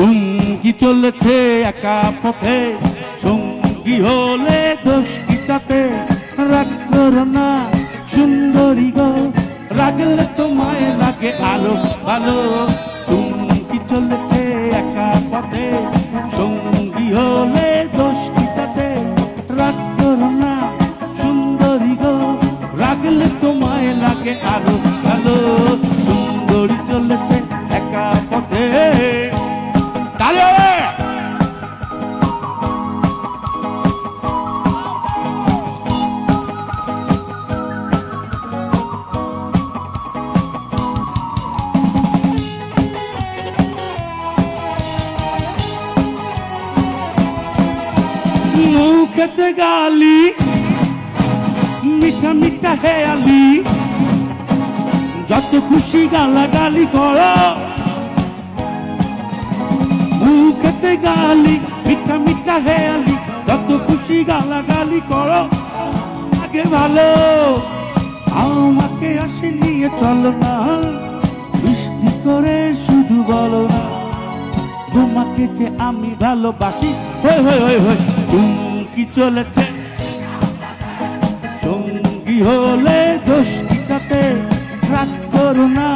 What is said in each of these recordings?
চুমকি চলেছে একা পথে। সঙ্গী হলে দোষ কি তাতে? রাগ করো না, সুন্দরী গো, রাগলে তোমায় লাগে আলো, ভালো। চুমকি চলেছে একা পথে, সঙ্গী হলে দোষ কি তাতে? রাগ করো না, সুন্দরী গো, রাগলে তোমায় লাগে আলো, ভালো। সুন্দরী চলেছে মুখেতে গালি। মিঠা মিঠা হেয়ালি যত খুশি গালা গালি করো। মুখেতে গালি, মিঠা মিঠা হেয়ালি যত খুশি গালা গালি করো। আগে ভালো, আমাকে আসে নিয়ে চলো না। বৃষ্টি করে শুধু বলো না। তোমাকে যে আমি ভালোবাসি। হয়ে হয়ে হয়ে হয়ে চুমকি চলেছে? সঙ্গী হলে দোষ কি রাগ করো না,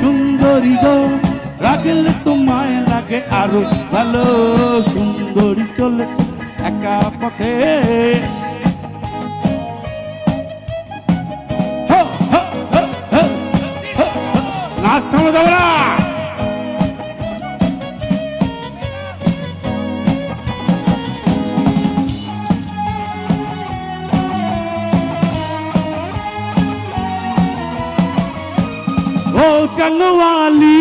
সুন্দরী গো। রাগলে তোমায় লাগে আরও ভালো। সুন্দরী চলেছে একা পথে। ও টাঙ্গওয়ালি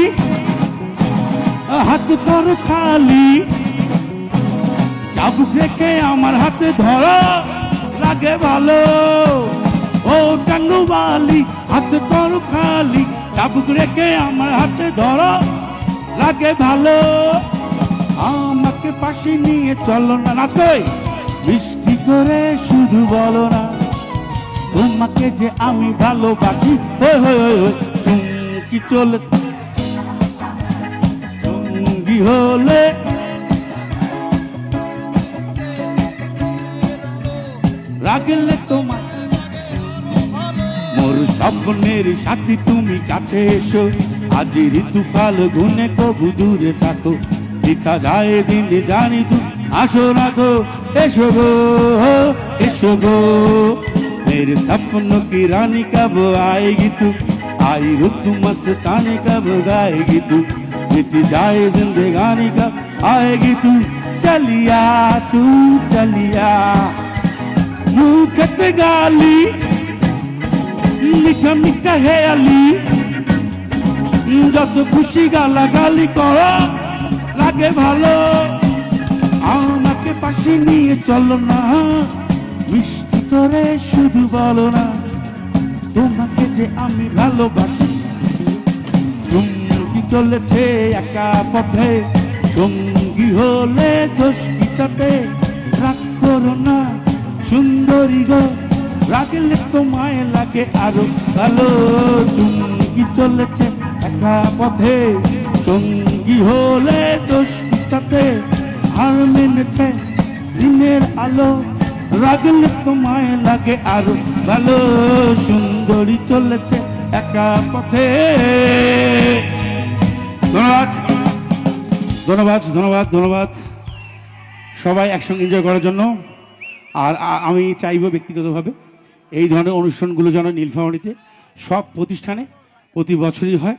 হাত কর খালি চাবুক রেখে আমার হাতে ধরো লাগে ভালো ও টাঙ্গওয়ালি হাত কর খালি চাবুক রেখে আমার হাতে ধরো লাগে ভালো আমাকে পাশে নিয়ে চলো না। নাচ কই মিষ্টি করে শুধু বলো না, তোমাকে যে আমি ভালোবাসি। হয়ে হয়ে হয়ে হয়ে চুমকি চলে সঙ্গী হলে রাগলে তোমার মোর স্বপ্নের সাথী তুমি কাছে এসো আজ ঋতু ফাল গুনে কবু দূরে থাকো দেখা যায় দিনে জানি তু আসো না গো এসো গো এসো গো मेरे सपनों की रानी कब आएगी तू आई रुत मस्तानी कब गाएगी तू बीत जाए जिंदगानी कब आएगी तू चलिया तू चलिया मुखत गाली মিঠা মিঠা হেয়ালি যত খুশি গালা গালি করো লাগে ভালো আমাকে পাশে নিয়ে চলো না মিষ্টি করে শুধু বলো না তোমাকে যে আমি ভালোবাসি চুমকি চলেছে একা পথে। সঙ্গী হলে দোষ রাগ করো না, সুন্দরী গো, রাগলে তোমায় লাগে আরও ভালো। চুমকি চলেছে একা পথে সঙ্গী হলে দোষ হার মেনেছে দিনের আলো, রাগলে তোমায় লাগে আরও ভালো। চলেছে একা পথে। ধন্যবাদ। ধন্যবাদ ধন্যবাদ ধন্যবাদ। সবাই একসঙ্গে এনজয় করার জন্য। আর আমি চাইব ব্যক্তিগতভাবে এই ধরনের অনুষ্ঠানগুলো যেন নীলফামারিতে সব প্রতিষ্ঠানে প্রতি বছরই হয়,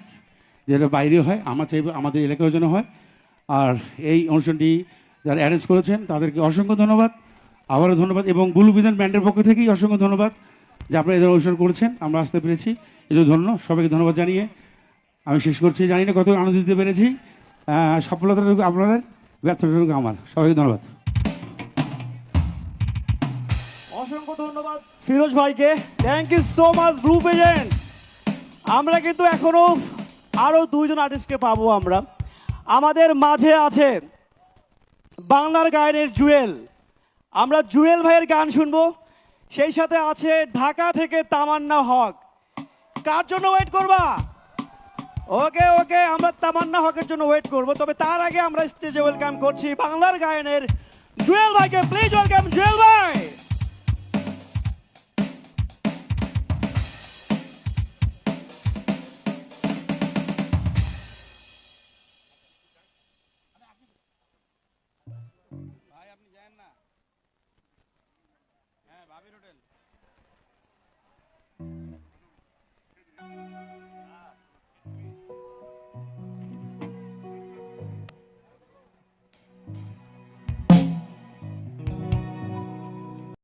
যেটা বাইরে হয়, আমরা চাইব, আমাদের এলাকায় যেন হয়। আর এই অনুষ্ঠানটি যারা অ্যারেঞ্জ করেছেন, তাদেরকে অসংখ্য ধন্যবাদ। আবারও ধন্যবাদ। এবং বুলু বিধান ব্যান্ডের পক্ষ থেকেই অসংখ্য ধন্যবাদ। যে আপনারা এদের অনুষ্ঠান করেছেন, আমরা আসতে পেরেছি। জন্য ধন্য, সবাইকে ধন্যবাদ জানিয়ে আমি শেষ করছি। জানি না কত আনন্দ দিতে পেরেছি। সফলতাটুকু আপনাদের, ব্যর্থতাটুকু আমার। সবাইকে ধন্যবাদ। অসংখ্য ধন্যবাদ ফিরোজ ভাইকে। Thank you so much group agent আমরা কিন্তু এখনও আরও দুইজন আর্টিস্টকে পাবো আমরা। আমাদের মাঝে আছে বাংলার গায়নের জুয়েল। আমরা জুয়েল ভাইয়ের গান শুনব। সেই সাথে আছে ঢাকা থেকে তামান্না হক। কার জন্য ওয়েট করবা? ওকে ওকে, আমরা তামান্না হকের জন্য ওয়েট করব। তবে তার আগে আমরা স্টেজে ওয়েলকাম করছি বাংলার গায়নের জুয়েল ভাইকে। প্লিজ ওয়েলকাম জুয়েল ভাই!